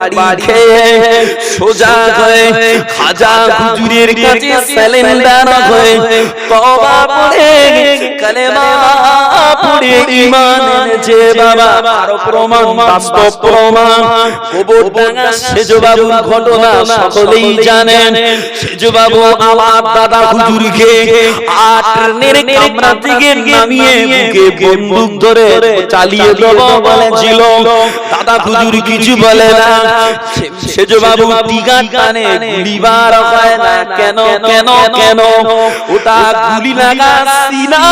বাড়ি খেয়ে সোজা হয়ে খাজা হুজুরের কাছে সিলিন্ডার হয়ে তওবা পড়ে কালেমা পড়ে ঈমান এনেছে বাবা। আর প্রমাণ বাস্তব প্রমাণ। কবর ডাঙ্গা ঘটনা সকলেই জানেন। সেজো বাবু আমার দাদা হুজুরকে আর ট্রেনের কামরা থেকে নামিয়ে বুকে বন্দুক ধরে চালিয়ে দেব বলেছিল। দাদা হুজুর কিছু বলে না। সেজো বাবু টানে গুলিবার হয় না। কেন কেন কেন ওটা গুলি লাগা সিনা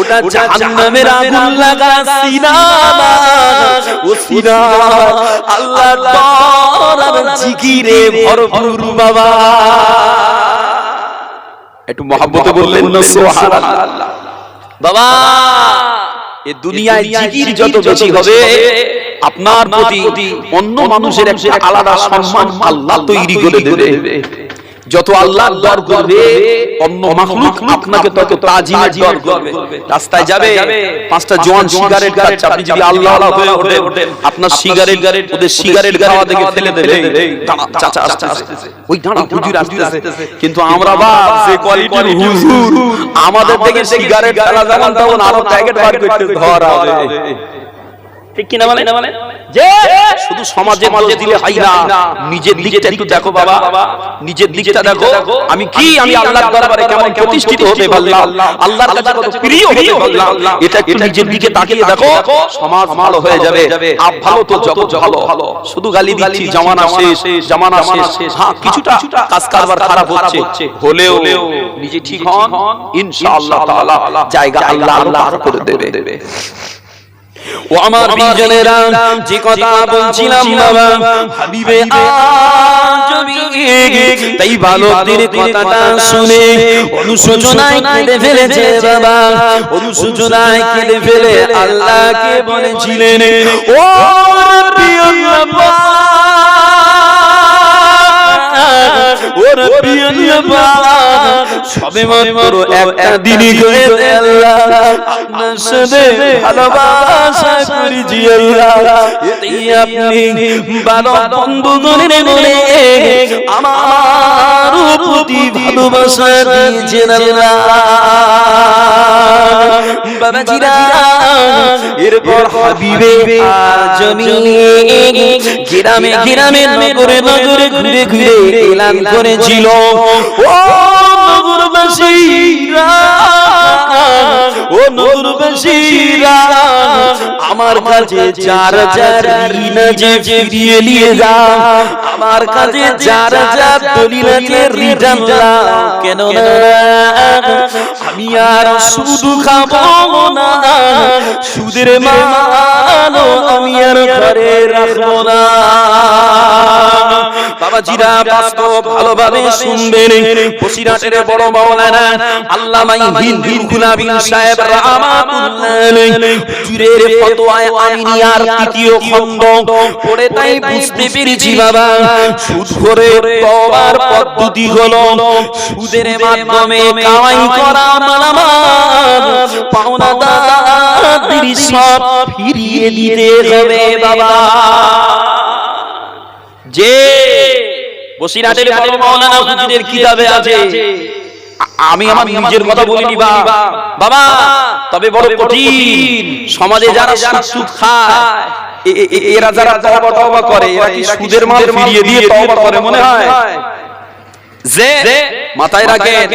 ওটা জাহান্নামের আগুন লাগা সিনা ও সিনা আল্লাহ জিকিরে ভরপুর বাবা। একটু মহাব্বতে বললেন না বাবা। এ দুনিয়ায় জিকির যত বেশি হবে আপনার প্রতি অন্য মানুষের একটা আলাদা সম্মান আল্লাহ তৈরি করে দেবে। যত আল্লাহ দর করবে অন্য মাখলুক আপনাকে তত তাজিমের দর করবে রাস্তায় যাবে। পাঁচটা জোয়ান সিগারেট খাচ্ছে। আপনি যদি আল্লাহ আল্লাহ হয়ে ওঠেন আপনার সিগারেট ওদের সিগারেট খাওয়া দেখে ফেলে দেবে। চাচা আসতেছে। ওই দাঁড়া হুজুর আসতেছে। কিন্তু আমরা বাপ যে কোয়ালিটির হুজুর আমাদের থেকে সিগারেট খেলা যেমন তেমন আরও প্যাকেট বার করতে ধরা হবে। ঠিক কিনা বলে না বলে যে শুধু সমাজে মাঝে দিলে হয় না। নিজের দিকটা একটু দেখো বাবা। নিজের দিকটা দেখো। আমি কি আমি আল্লাহর দরবারে কেমন প্রতিষ্ঠিত হতে পারলাম? আল্লাহর কাছে কত প্রিয় হতে পারলাম? এটা একটু নিজের দিকে তাকিয়ে দেখো। সমাজ ভালো হয়ে যাবে। আপ ভালো তো জগৎ ভালো। শুধু গালি দিচ্ছি জামানা শেষ জামানা শেষ। হ্যাঁ কিছুটা কাজ কারবার খারাপ হচ্ছে। হলেও নিজে ঠিক হন। ইনশাআল্লাহ তাআলা। জায়গা আল্লাহ আল্লাহ করে দেবে ও আমার বিজনেরা যে কথা বলছিলাম বাবা হাবিবে তাই বালকদের কথাটা শুনে অনুশোচনায় কেঁদে ফেলেছে বাবা। অনুশোচনায় কেঁদে ফেলে আল্লাহকে বলেছিলেন ও প্রিয় বাবা ও প্রিয় বাবা সবে মাত্র একটা দিনই করে আল্লাহ আপনার সাথে ভালোবাসা করেছি আল্লাহ। এতেই আপনি বারো বন্ধু করে বলে আমার প্রতি ভালোবাসা দিয়েছেন আল্লাহ। বাবাজিরা এরপর হাবিবে জমিনে গ্রামে গ্রামে নগরে নগরে ঘুরে ঘুরে এলান করেছিল। ও নগরবাসীরা ও নগরবাসীরা আমার কাছে চার চার যে ফিরিয়ে নিয়ে যা। আমার কাছে চার চার দলিল আছে রিটার্ন কেন না আমি আর খাব না, সুদের মানো আমি আর ঘরে রাখব না। বাবাজিরা বাস্তব ভালোভাবে শুনবেন। বসিরাটের বড় মাওলানা গুলাবিন সাহেব ফতোয়ায় তৃতীয় খণ্ড পড়ে তাই বুঝতে পেরেছি বাবা। সুদ করে তওবার পদ্ধতি হলো সুদের মাধ্যমে কামাই করা মালামাল পাওনা দাদির সব ফিরিয়ে দিতে হবে বাবা। যে বসিরাটের বড় মাওলানা হুজুরের কিতাবে আছে আমি আমার নিজের কথা বলিনি বা বাবা। তবে বড় কঠিন। সমাজে যারা সুদ খায় এরা যারা তওবা তওবা করে এরা কি সুদের মাল ফিরিয়ে দিয়ে তওবা করে মনে হয়? যে মাথায় রাখেন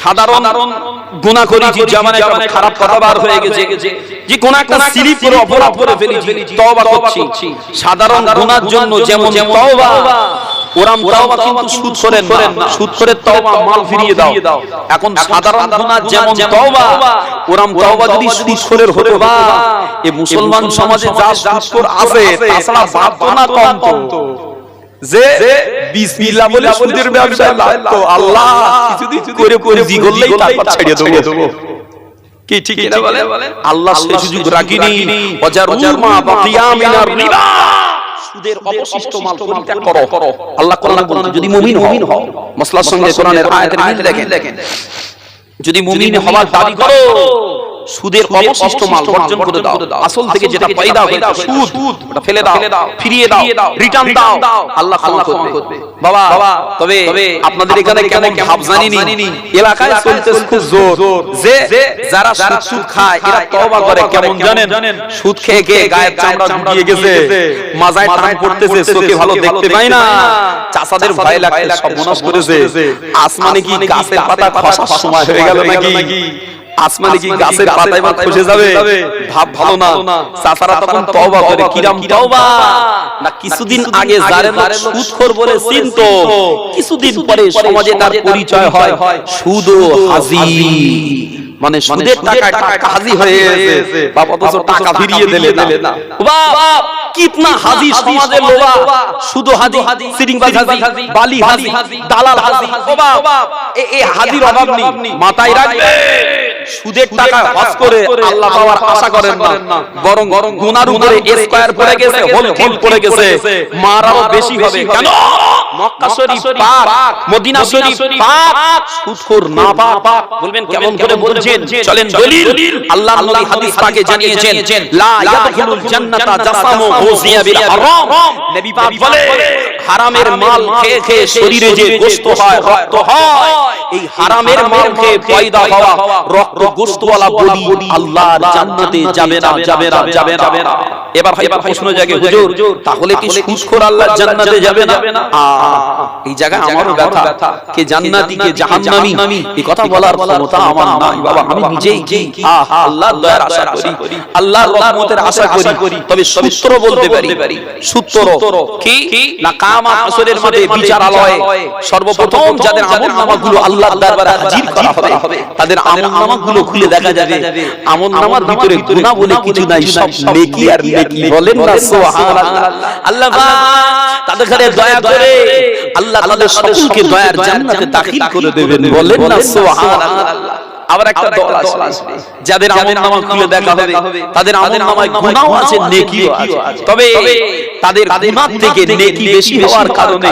সাধারণ গুনাহ করেছি জামানে জামানে খারাপ কথা বার হয়ে গেছে যে কোন একটা স্লিপ করে অপরাধ করে ফেলেছি তওবা করছি। সাধারণ গুনার জন্য যেমন তওবা ওরাম তওবা কিন্তু সুদ করেন না সুদ করে তওবা মাল ফিরিয়ে দাও। এখন সাধারণ গুনার যেমন তওবা ওরাম তওবা যদি সুদ করে হতো বা এ মুসলমান সমাজে যা সুদ আছে তাছাড়া বাপ না কম তো যে বিসমিল্লাহ বলে সুদের ব্যবসা লাগতো আল্লাহ কিছু করে করে জি করলেই তারপর ছেড়ে দেবো। কি ঠিক না বলে আল্লাহ সে সুযোগ রাখিনি। ওয়াজারুমা বাকিয়া মিনার রিবা সুদের অবশিষ্ট মাল পরিত্যাগ করো। আল্লাহ কোরআন বলেন যদি মুমিন হও মসলার সঙ্গে কোরআনের আয়াতের মিল দেখেন। যদি মুমিন হওয়ার দাবি করো সুদের অবশিষ্ট মাল বর্জন করে দাও। আসল থেকে যেটা পয়দা হয়েছে সুদ ওটা ফেলে দাও ফিরিয়ে দাও রিটার্ন দাও আল্লাহ ক্ষমা করবে। বাবা তবে আপনাদের এখানে কেমন ভাব জানি নি এলাকায় চলতে খুব জোর। যে যারা সুদ সুদ খায় এরা তওবা করে। কেমন জানেন? সুদ খেয়ে খেয়ে গায়ের চামড়া ঝুঁকিয়ে গেছে। মাজায় টান পড়তেছে চোখে ভালো দেখতে পায় না। চাষাদের ভয় লাগতে সর্বনাশ করেছে। আসমানে কি গাছের পাতা খসার সময়? হয়ে গেল নাকি আসমানে কি গাছের পাতায় বা খসে যাবে? ভাব ভালো না। চাচারা তখন তওবা করে। কিরাম তওবা? না কিছুদিন আগে যারে লোক সুদখোর বলে চিনতো। কিছুদিন পরে সমাজে তার পরিচয় হয়। সুদ ও হাজি। মানে সুদের টাকা টাকা হাজি হয়ে গেছে বাপ অথচ টাকা ফিরিয়ে দিলে না। বাপ কিতনা হাজি সমাজের লোবা শুধু হাজি সিরিংবাজ হাজি বালি হাজি দালাল হাজি। বাপ এ এ হাজির অভাব নেই। মাথায় রাখবে। সুদের টাকা হজ করে আল্লাহ পাওয়ার আশা করেন না। বরং গুনার উপরে স্কয়ার পড়ে গেছে হোল হোল পড়ে গেছে। মারাও বেশি হবে। কেন? মক্কা শরীফ পাক মদিনা শরীফ পাক সুদখোর না পাক। বলবেন কেমন করে বলছেন? চলেন দলিল। আল্লাহ নবী হাদিস পাকে জানিয়েছেন। লা ইয়াদখুলুল জান্নাতা জাসামু গুজিয়া বিল হারাম। নবী পাক বলে হারামের মাল খেয়ে খেয়ে শরীরে যে গোশত হয় রক্ত হয় এই হারামের মাল খেয়ে পয়দা হওয়া রক্ত গোশতওয়ালা বডি আল্লাহর জান্নাতে যাবে না যাবে না যাবে না এবার এবার প্রশ্ন জাগে হুজুর তাহলে কি সুদখোর আল্লাহর জান্নাতে যাবে না? আ, এই জায়গায় আমারও ব্যথা। কে জান্নাতি কে জাহান্নামী? এই কথা বলার ক্ষমতা আমার নাই। বাবা আমি নিজেই কি? আহ আল্লাহর দয়ার আশা করি। আল্লাহর রহমতের আশা করি। তবে সূত্র বলতে পারি। সূত্র কি না কামা আসরের মাঝে বিচারালয়ে সর্বপ্রথম যাদের আমল আল্লাহর দরবারে হাজির করা হবে। তাদের আমল খুলে দেখা যাবে। আমল ভিতরে গুনাহ বলে কিছু নাই সব নেকি আর নেকি বলেন না সুবহানাল্লাহ। আল্লাহ তাদের ঘরে দয়া করে আল্লাহ তাদের সকলকে দয়ার জান্নাতে দাখিল করে দেবেন। বলেন না সুবহানাল্লাহ। আবার একটা দল আসবে। যাদের আমল নামা খুলে দেখা হবে তাদের আমল নামায় গুনাহ আছে নেকিও আছে। তবে তাদের গুনাহ থেকে নেকি বেশি হওয়ার কারণে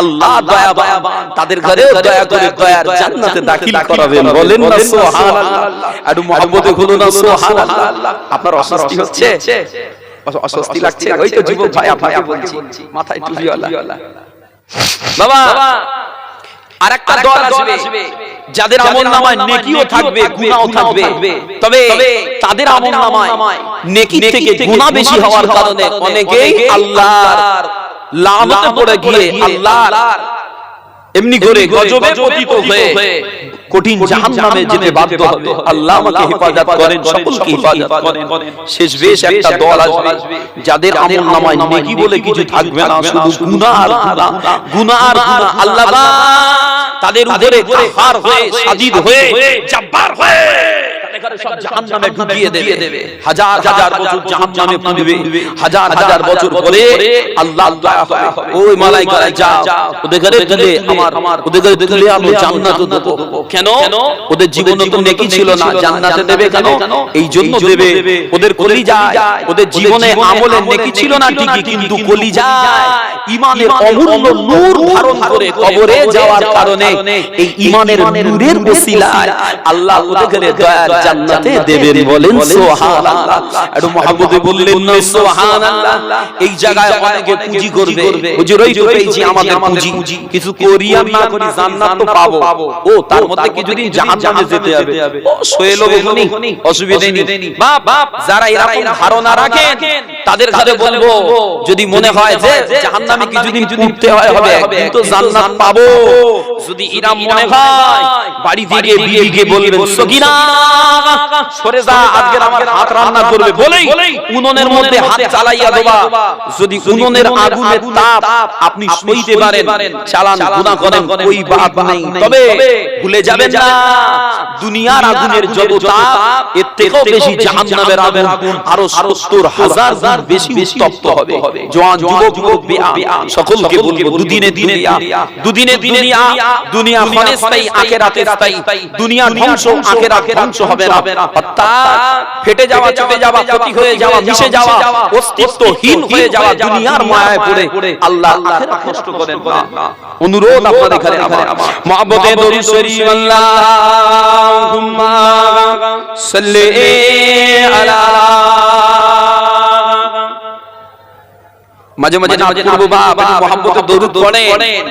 আল্লাহ দয়াবান তাদের ঘরে দয়া করে দয়ার জান্নাতে দাখিল করাবেন। বলেন না সুবহানাল্লাহ। একটু মহব্বতে বলুন না সুবহানাল্লাহ। আপনার অস্বস্তি হচ্ছে? অস্বস্তি লাগছে? ওই তো যুবক ভাই আপনাকে বলছি। মাথায় টুপিওয়ালা বাবা! আরেকটা দল আসবে। যাদের আমল নামায় নেকিও থাকবে গুনাহও থাকবে। তবে তাদের আমল নামায় নেকি থেকে গুনাহ বেশি হওয়ার কারণে অনেকেই আল্লাহর লানতে পড়ে গিয়ে আল্লাহর এমনি করে গজবে পতিত হয়ে কঠিন জাহান্নামে যেতে বাধ্য হবে। আল্লাহ আমাকে হেফাজত করেন সকলকে হেফাজত করেন। শেষ বেশ একটা দল আসবে। যাদের আমল নামায় নেকি বলে কিছু থাকবে না শুধু গুনাহ আর গুনাহ গুনাহ। আর গুনাহ আল্লাহ তাদের উপরে কাফার হয়ে সাজিদ হয়ে জব্বার হয়ে। তাদের সব জাহান্নামে ঢুকিয়ে দেবে। হাজার হাজার বছর জাহান্নামে পুড়বে হাজার হাজার বছর পরে আল্লাহ দয়া হবে ওই মালাইকারা যাও। ওদের ঘরে দিলে আমার ওদের ঘরে দিলে আমি জান্নাত দেব। কেন? ওদের জীবনে তো নেকি ছিল না। জান্নাতে দেবে কেন? এই জন্য দেবে। ওদের কলিজায় ওদের জীবনে আমলে নেকি ছিল না ঠিকই কিন্তু কলিজায় ইমানের অমূল্য নূর ধারণ করে কবরে যাওয়ার কারণে এই ইমানের নূরের ওসিলায় আল্লাহ ওদের ঘরে দয়ার জান্নাতে দেবেন বলেন সুবহানাল্লাহ। একটু মহব্বতে বললেন না সুবহানাল্লাহ। এই জায়গায় অনেকে পুঁজি করবে। হুজুর ওই তো পেয়েছি আমাদের পুঁজি। কিছু করি আর না করি জান্নাত তো পাবো। ও তার মধ্যে কিছুদিন জাহান্নামে যেতে হবে। ও সোহেল বনি অসুবিধা নেই। বাপ বাপ যারা এরকম ধারণা রাখেন তাদের কাছে বলব যদি মনে হয় যে জাহান্নামে কিছুদিন উঠতে হয় হবে কিন্তু জান্নাত পাবো। যদি এরা মনে হয় বাড়ি থেকে বিবিকে বলবেন সকিনা সরে যা আজকে আমার হাত রান্না করবে। বলেই উনুনের মধ্যে হাত চালাইয়া দেবা। যদি উনুনের আগুনের তাপ আপনি সইতে পারেন। চালান গুনাহ করেন ওই বাদ নেই। তবে ভুলে যাবেন না। দুনিয়ার আগুনের যত তাপ এর থেকেও বেশি জাহান্নামের আগুন আরও 70 হাজার গুণ বেশি উত্তপ্ত হবে। জওয়ান যুবক বিয়া সকলকে বলব দুদিনে দুনিয়া। দুদিনে দুনিয়া। দুনিয়া। ক্ষণস্থায়ী আখিরাতে স্থায়ী দুনিয়া ধ্বংস আখিরাত ধ্বংস হবে না। না। অর্থাৎ ফেটে যাওয়া চটে যাওয়া ক্ষতি হয়ে যাওয়া মিশে যাওয়া অস্তিত্বহীন হয়ে যাওয়া দুনিয়ার মায়ায় পড়ে আল্লাহ আখিরাত নষ্ট করেন। না অনুরোধ আপনাদের এখানে আমার। মহব্বতে দরুদ শরীফ আল্লাহুম্মা সাল্লি আলা মাঝে মাঝে নামাজ পড়ব বা দরুদ পড়েন।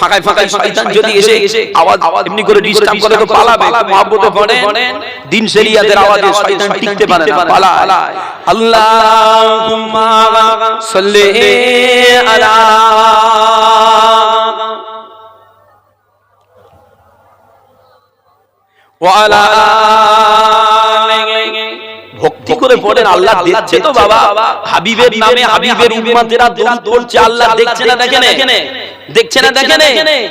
ফাঁকায় ফাঁকায় শয়তান যদি এসে আওয়াজ এমনি করে ডিস্টার্ব করে তো পালাবে মোহাম্মতে পড়েন দিন শরিয়াতের আওয়াজে শয়তান টিকতে পারে না পালায়। আল্লাহুম্মা সাল্লি আলা ওয়ালা ভক্তি করে পড়েন আল্লাহ দেখছে তো বাবা হাবিবের নামে হাবিবের উম্মতেরা দরুদ পড়ছে আল্লাহ দেখছে না দেখেন দেখছে না দেখেন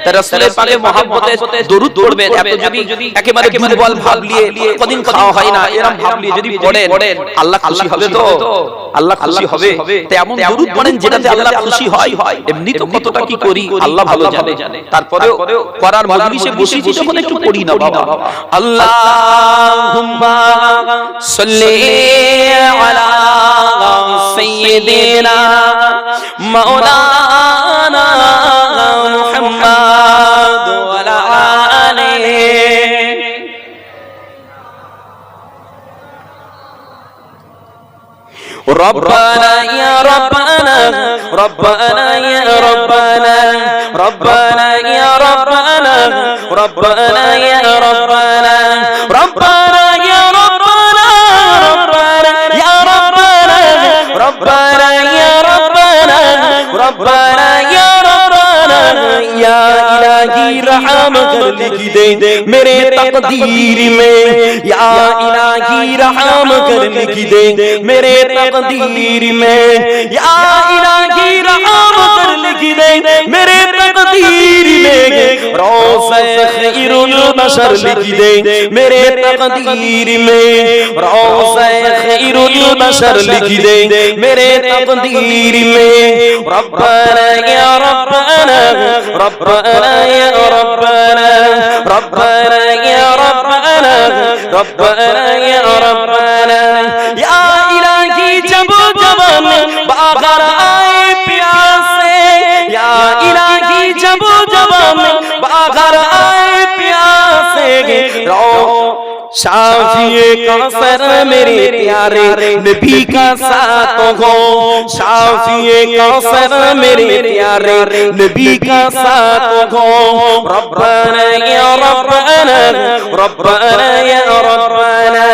তার রাসূলের পাকে মহব্বতে দরুদ পড়বেন এত যদি একেবারে দুর্বল ভাব নিয়ে কদিন খাওয়া হয় না এরকম ভাব নিয়ে যদি পড়েন আল্লাহ খুশি হবে তো আল্লাহ খুশি হবে। তো এমন দরুদ পড়েন যেটাতে আল্লাহ খুশি হয় এমনি তো কতটা কি করি আল্লাহ ভালো জানে। তারপরেও করার মজলিসে বসেছি যখন একটু পড়ি না বাবা। আল্লাহুম্মা সাল্লি على سيدنا مولانا محمد وعلى آله. ربنا يا ربنا ربنا يا ربنا ربنا يا ربنا ربنا يا ربنا ربنا ربنا يا ربنا يا الہی رحم کر لکھ دے میرے تقدیر میں یا الہی رحم کر لکھ دے میرے تقدیر میں یا الہی Ya Ilahi, jab jab baghara. रो शाफिए कासर मेरे प्यारे नबी का साथ हो शाफिए कासर मेरे प्यारे नबी का साथ हो रब्बाना या रब्बाना रब्बाना या रब्बाना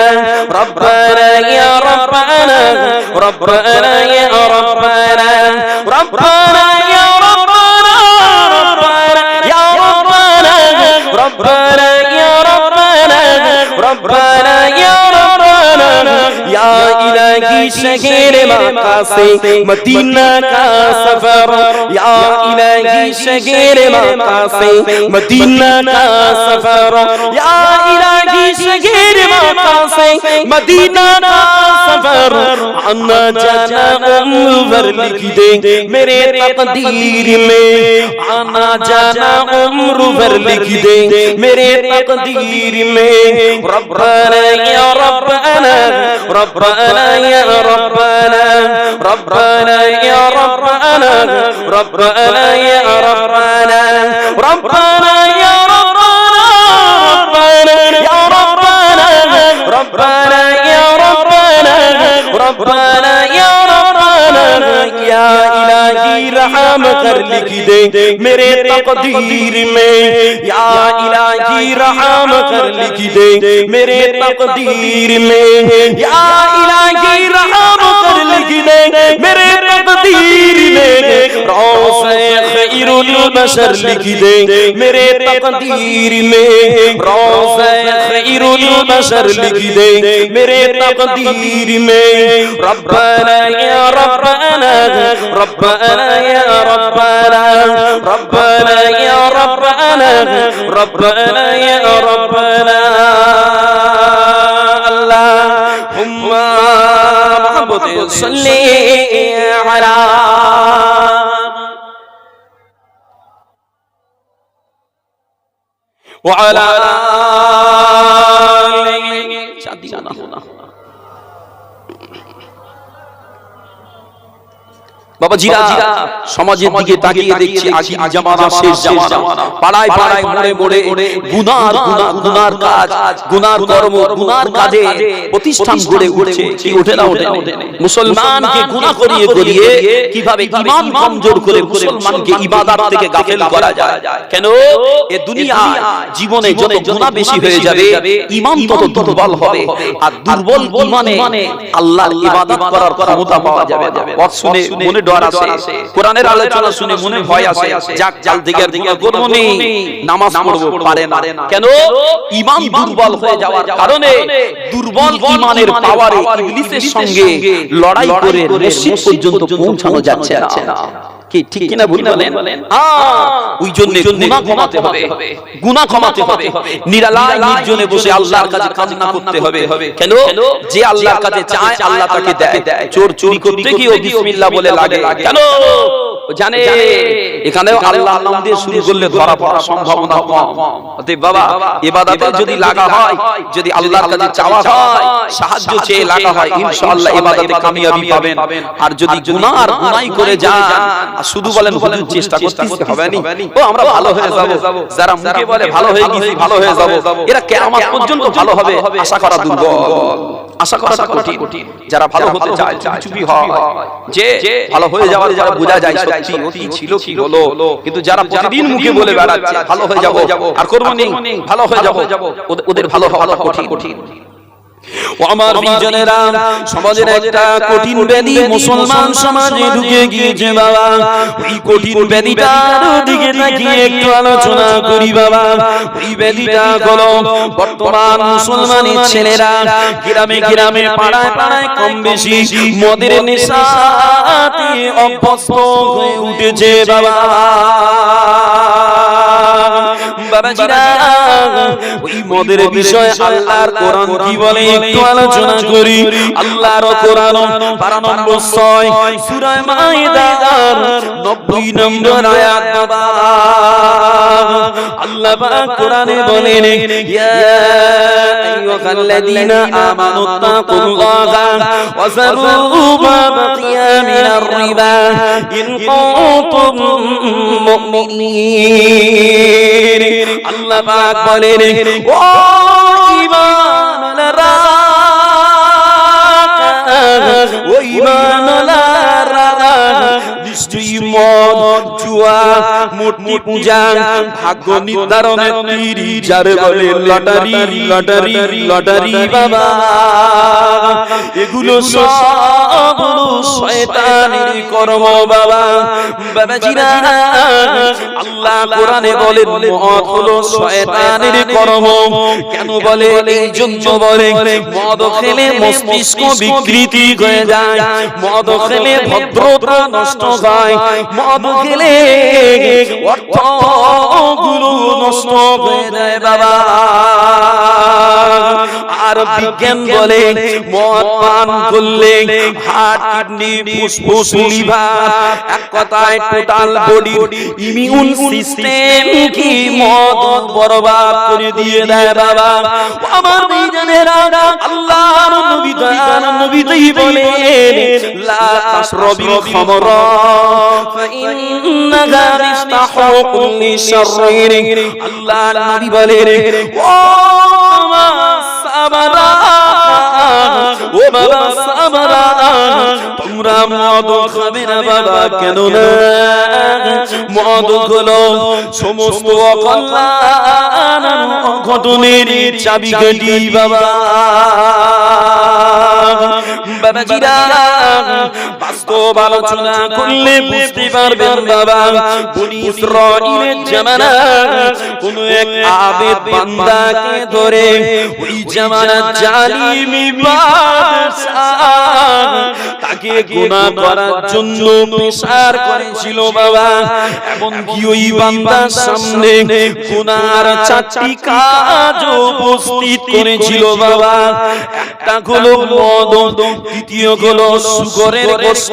रब्बाना या रब्बाना रब्बाना या रब्बाना इलाही शहर माका से मदीना का सफर या इलाही शहर माका से मदीना का सफर या की शहर से मदीना का सफर आना जाना उम्र लिख दे मेरे तकदीर में आना जाना उम्र भर लिख दे मेरे तकदीर में रब्बाना या रब्बाना रब्बाना या रब्बाना ربنا يا ربنا ربنا يا ربنا ربنا يا ربنا يا ربنا يا الہی رحم کر لکھ دے میرے تقدیر میں یا الہی رحم کر لکھ دے میرے تقدیر میں یا الہی رحم کر لکھ دے میرے تقدیر میں روزے تقدیر البشر لکھ دے میرے تقدیر میں روز خیر البشر لکھ دے میرے تقدیر میں ربنا یا ربنا ربنا یا ربنا ربنا یا ربنا ربنا یا ربنا. اللهم محمد صلی وعلى বাবা সমাজের দিকে তাকিয়ে দেখছি আজকে জামানা শেষ জামানা। পাড়ায় পাড়ায় মোড়ে মোড়ে গুনার গুনার গুনার কাজ গুনার কর্ম গুনার কাজে প্রতিষ্ঠান গড়ে উঠছে কি ওঠে না ওঠে মুসলমানকে গুনাহ করিয়ে করিয়ে কীভাবে ঈমান কমজোর করে মুসলমানকে ইবাদত থেকে গাফেল করা যায়। কেন? এ দুনিয়া জীবনে যত গুনাহ বেশি হয়ে যাবে ঈমান তত দুর্বল হবে। আর দুর্বল ঈমানে আল্লাহর ইবাদত করার ক্ষমতা পাওয়া যাবে না। কথা শুনে মনে ডর আসে কোরআনের আলোচনা শুনে মনে ভয় আসে। যাক জাল থেকে আর গুনাহ করব নি নামাজ পড়ব পারে না। কেন? ঈমান দুর্বল হয়ে যাওয়ার কারণে দুর্বল ঈমানের পাওয়ারে ইবলিসের সঙ্গে লড়াই করে মসজিদ পর্যন্ত পৌঁছানো যাচ্ছে। না কি ঠিক কিনা ভুল বলেন? ওই জন্য গুনাহ কমাতে হবে গুনাহ কমাতে হবে নিরালায় নির্জনে বসে আল্লাহর কাছে কান্না করতে হবে। কেন? যে আল্লাহর কাছে চায় আল্লাহ তাকে দেয়। চোর চুরি করতে গিয়ে বিসমিল্লাহ বলে লাগে। কেন? জানে এখানেও আল্লাহ নাম দিয়ে শুরু করলে ধরা পড়ার সম্ভাবনা কম। অতএব বাবা ইবাদতে যদি লাগা হয় যদি আল্লাহর কাছে চাওয়া হয় সাহায্য চেয়ে লাগা হয় ইনশাআল্লাহ ইবাদতে কামিয়াবি পাবেন আর যদি গুনাহ আর গুনাই করে যান শুধু বলেন হুজুর চেষ্টা করতে হবে না ও আমরা ভালো হয়ে যাব। যারা মুখে বলে ভালো হয়ে গেছি ভালো হয়ে যাব। এরা কিয়ামত পর্যন্ত ভালো হবে আশা করা দুর্বল। আশা করাটা কঠিন। যারা ভালো হতে চায় চুপি হয়। যে ভালো হয়ে যাওয়ার পরে বোঝা যায় সত্যি কি ছিল কি হলো। কিন্তু যারা প্রতিদিন মুখে বলে বেড়াচ্ছে ভালো হয়ে যাব আর করব নি ভালো হয়ে যাব। ওদের- ওদের ভালো হওয়া কঠিন। কঠিন। ও আমার বিজনেরা সমাজের একটা কঠিন ব্যাধি মুসলমান সমাজে ঢুকে গিয়েছে বাবা। ওই কঠিন ব্যাধিটার দিকে তাকিয়ে একটু আলোচনা করি বাবা। ওই ব্যাধিটা হলো বর্তমান মুসলমানের ছেলেরা গ্রামে গ্রামে পাড়ায় পাড়ায় কম বেশি মদের নেশাতে অভ্যস্ত হয়ে উঠেছে বাবা। বাবাজিরা ওই মদের বিষয় আল্লাহর কোরআন কি বলে? একটু আলোচনা করি। আল্লাহর কোরআন পারা নম্বর 6 সূরা মাইদার 90 নম্বর আয়াত আল্লাহ পাক কোরআনে বলেন ইয়া আইয়ুহাল্লাযীনা আমানু তাকুল্লাহা ওয়া যারু মা বাকিয়া মিনার রিবা ইন কুনতুম মুমিনিন। আল্লাহ পাক বলেন ও ঈমানওয়ালারা নিশ্চয়ই মদ জুয়া মূর্তি পূজা ভাগ্য নির্ধারণের তীর যার বলে লটারি লটারি লটারি বাবা। এগুলো সব শয়তানের কর্ম বাবা। বাবাজিরা আল্লাহ কোরআনে বলেন মদ হলো শয়তানের কর্ম। কেন বলে? এই জন্য বলে মদ খেলে মস্তিষ্ক বিকৃতি হয়ে যায়। মদ খেলে ভদ্রতা নষ্ট হয়। মদ খেলে অর্থগুলো নষ্ট হয়ে যায় বাবা। আর বিজ্ঞান বলে মদ পান করলে হার্ট কিডনি ফুসফুস লিভার এক কথায় টোটাল বডি ইমিউন সিস্টেম কি মদ বরবাদ করে দিয়ে দেয় বাবা। আমার বিজনেরা আল্লাহর নবী দয়ার নবী বলে লা তাশরাবিল খামরা। ফাইন্নাহা মিফতাহু কুল্লি শাররিন আল্লাহর নবী বলে ও বাবা তোমরা মদ খাবে না বাবা কেন না মদ হলো সমস্ত বাবা। বাবাজিরা বাস্তব আলোচনা করলে বুঝতে পারবেন বাবা বনি ইসরাঈলের জামানা কোন এক আবেদ বান্দাকে ধরে ওই জামানা জালিমি তাকে গুনাহ করার জন্য পেশার করেছিল বাবা। এমন কি ওই বান্দার সামনে গুনার চারটি কাজ উপস্থিত করেছিল বাবা। একটা হলো মদ দ্বিতীয় হলো সুগরের গোশত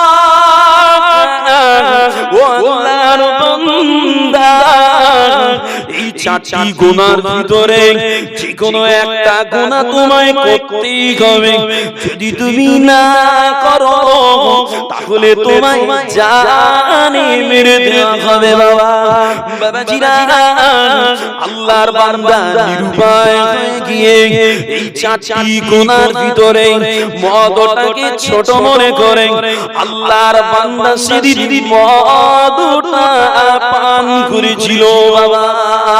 ও আল্লাহর চারটি গুনার ভিতরে যে কোনো একটা তোমায় করতেই হবে। যদি তুমি না করো তাহলে তোমায় জানে মেরে দেওয়া হবে বাবা। বাবাজিরা আল্লাহর বান্দা নিরুপায় গিয়ে এই চারটি ভিতরে মদটাকে ছোট মনে করে আল্লাহর বান্দা সেদিন মদটা পান করেছিল বাবা।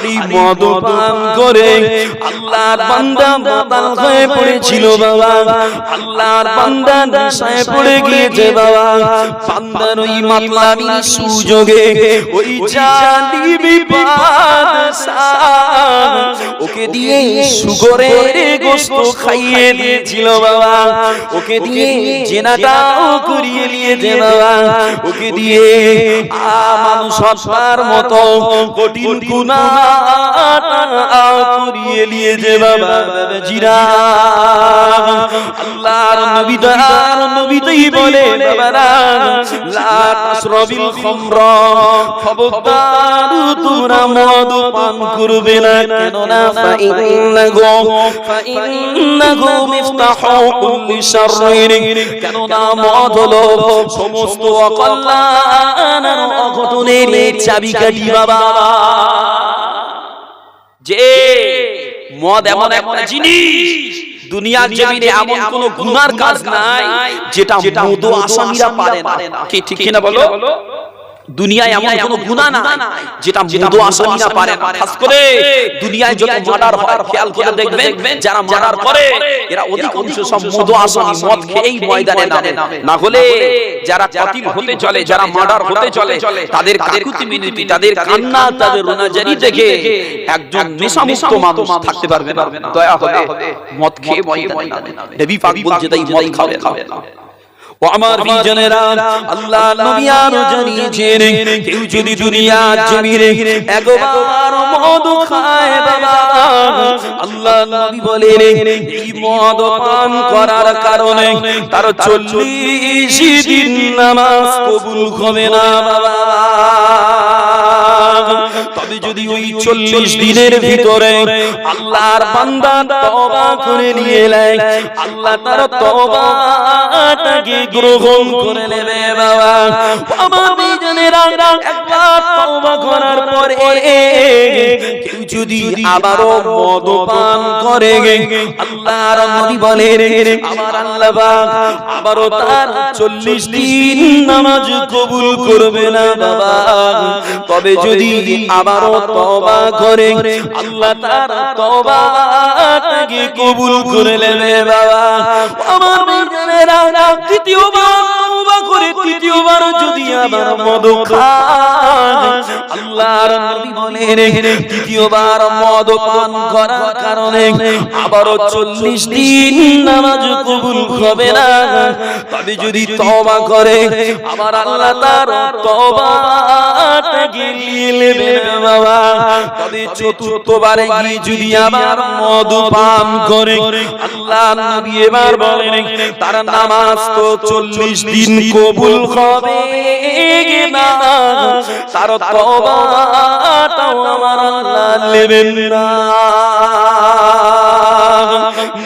আরে মদ পান করে আল্লাহর বান্দা মাতাল হয়ে পড়েছিল বাবা। আল্লাহর বান্দা নেশায় পড়ে গিয়েছে বাবা। বান্দার ওই মাতলামি সুযোগে ওই জালিমি বাদশাহ ওকে দিয়ে সুগরের গোশত খাইয়ে দিয়েছিল বাবা। ওকে দিয়ে জেনাটাও করিয়ে নিয়েছে বাবা। ওকে দিয়ে আ মানুষ হত্যার মতো কঠিন গুনাহটা করিয়ে নিয়েছে বাবা জিরা আল্লাহর বলে, বাবারা লা খবরদার মদ পান করবে না কেন না মিফতাহু কুল্লি কেন না মদ হলো সমস্ত অকল্যাণ অঘটনের চাবিকাঠি, বাবা। যে মদ এমন একটা জিনিস দুনিয়ার জমিনে এমন কোন গুনার কাজ নাই যেটা মদ আসামিরা পারে না। কি ঠিক কিনা বলো? দুনিয়ায় এমন কোনো গুনাহ নাই যেটা মদ আসামিরা পারে না। খাস করে দুনিয়ায় যত মার্ডার হয় খেয়াল করে দেখবেন যারা মার্ডার করে এরা অধিকাংশ সব মদ আসামি মদ খেয়েই ময়দানে নামে। না হলে যারা কাতিল হতে চলে যারা মার্ডার হতে চলে তাদের কাকুতি মিনতি তাদের কান্না তাদের রোনাজারি দেখে একজন নেশামুক্ত মানুষ থাকতে পারবে না। দয়া হবে মদ খেয়ে ময়দানে নামে। নবী পাক বলছে তাই মদ খাবে খাবে না। ও আমার বিজনেরা আল্লাহ নবী আরও জানিয়েছেন কেউ যদি দুনিয়া জমিরে একবার মদ খায় বাবা আল্লাহ নবী বলেন এই মদ পান করার কারণে তার চল্লিশ দিন নামাজ কবুল হবে না। বাবা। তবে যদি ওই চল্লিশ দিনের ভিতরে আল্লাহর বান্দা তবা করে নিয়ে নেয় আল্লাহ তার তবাটাকে গ্রহণ করে নেবে বাবা। আমার বিজনেরা একবার তবা করার পরে যদি আবারও মদ পান করে আল্লাহর নবী বলেন আমার আল্লাহ আবারও তার 40 দিন নামাজ কবুল করবে না বাবা। তবে যদি আবারও তওবা করে আল্লাহ তার তওবাটাকে কবুল করে নেবে বাবা। আমার বিজনেরা তৃতীয়বার তওবা করে তৃতীয়বার যদি আবার মদ খায় আল্লাহর নবী বলেন, তৃতীয়বার মদ পান করার কারণে আবারও চল্লিশ দিন নামাজ কবুল হবে না। তবে যদি তওবা করে, আবার আল্লাহ তার তওবাটা গিলিয়ে নেবে বাবা। তবে চতুর্থবারে গিয়ে যদি আবার মদ পান করে আল্লাহ নবী এবার বলেন, তার নামাজ তো চল্লিশ দিন কবুল হবে না। তার তওবাটাও আমার আল্লাহ নেবেন না।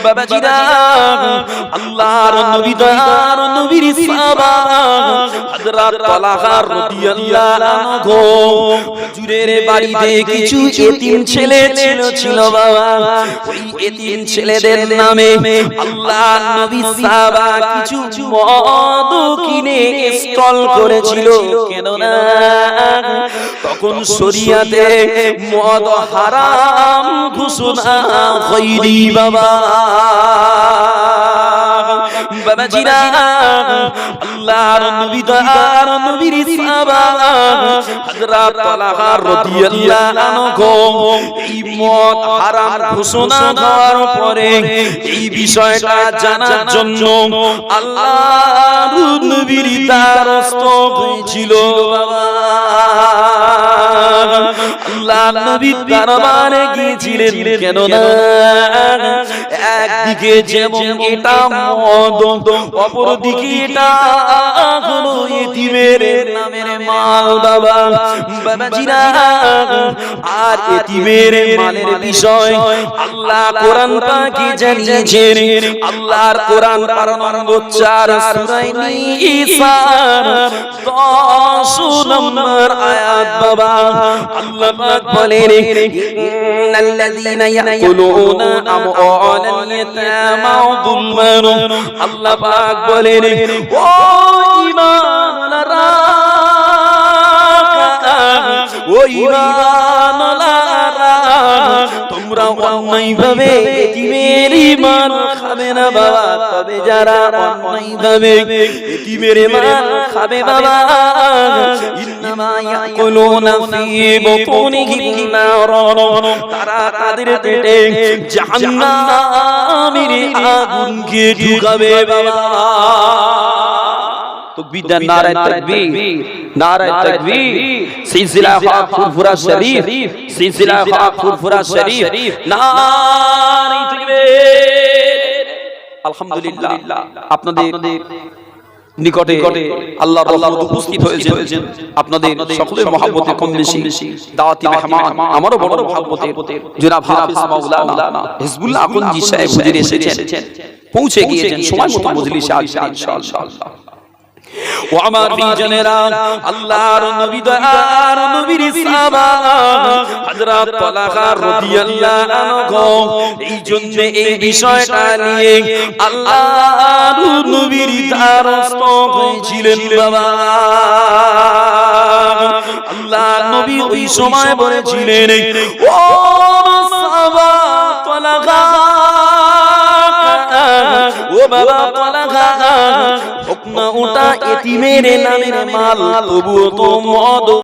বাবাজিরা, আল্লাহর নবী দয়ার নবীর সাহাবা, হযরত তালহা রাদিয়াল্লাহু আনহু বাড়িতে কিছু এতিম ছেলে ছিল ছিল বাবা। ওই এতিম ছেলেদের নামে নবী কিছু মদ কিনে স্টল করেছিল। কেন তখন শরিয়াতে মদ হারাম ঘোষণা হয়নি বাবা। বাবাজিরা আল্লাহর নবী দার নবীর সাহাবা, হযরত তালহা রাদিয়াল্লাহু আনহু, এই মত হারাম ঘোষণা দেওয়ার পরে এই বিষয়টা জানার জন্য আল্লাহর নবীর দ্বারস্থ হয়েছিল বাবা। আল্লাহ নবীর দরবারে গিয়েছিলেন কেন না একদিকে যেমন এটা মদ অপরদিকে এটা হলো এতিমের নামের মাল বাবা বাবাজিরা আর এতিমের মালের বিষয় আল্লাহ কোরআন পাকে জানিয়েছেন? আল্লাহর কোরআন 12 নম্বর 4 সূরা নিসা। 10 নম্বর আয়াত বাবা। আল্লাহ পাক বলেন ইন্নাল্লাযীনা ইয়াকুলুনা আমওয়ালাল ইয়াতামা যুলমান আল্লাহ পাক বলেন ও ঈমানওয়ালারা ও ঈমানওয়ালারা তোমরা খাবে না বাবা, তবে যারা অন্যায় ভাবে এতিমের ঈমান খাবে বাবা। ইন্নামা ইয়াকুলুনা ফি বুতুনিহিম নারান তারা তাদের পেটে জাহান্নামের আগুনকে ঢুকাবে বাবা তকবীর দেন নারায়ে তাকবীর নারায়ে তাকবীর সিলসিলা হক ফুরফুরা শরীফ সিলসিলা হক ফুরফুরা শরীফ নারায়ে তাকবীর আলহামদুলিল্লাহ আপনাদের নিকটে আল্লাহ রহমত উপস্থিত হয়েছে আপনাদের সকলের মহাব্বতে কম বেশি দাওয়াতি মেহমান আমারও বড় মহব্বতে জনাব হাফিজ মাওলানা হিজবুল্লাহ আকনজি সাহেব হুজুর এসেছেন পৌঁছে গিয়েছেন সময় মতো মজলিসে আসবেন ইনশাআল্লাহ। ও আমার প্রিয়জনেরা আল্লাহর নবী দয়ার নবীর সাহাবা হযরত তালহা রাদিয়াল্লাহু আনহু। এই জন্য এই বিষয়টা নিয়ে আল্লাহর নবীর দ্বারস্থ হয়েছিলেন বাবা। আল্লাহ নবী ওই সময় বলেছিলেন ও সাহাবা তালহা ও বাবা তালহা না ওটা এতিমের নামের মাল তবুও তো মদ।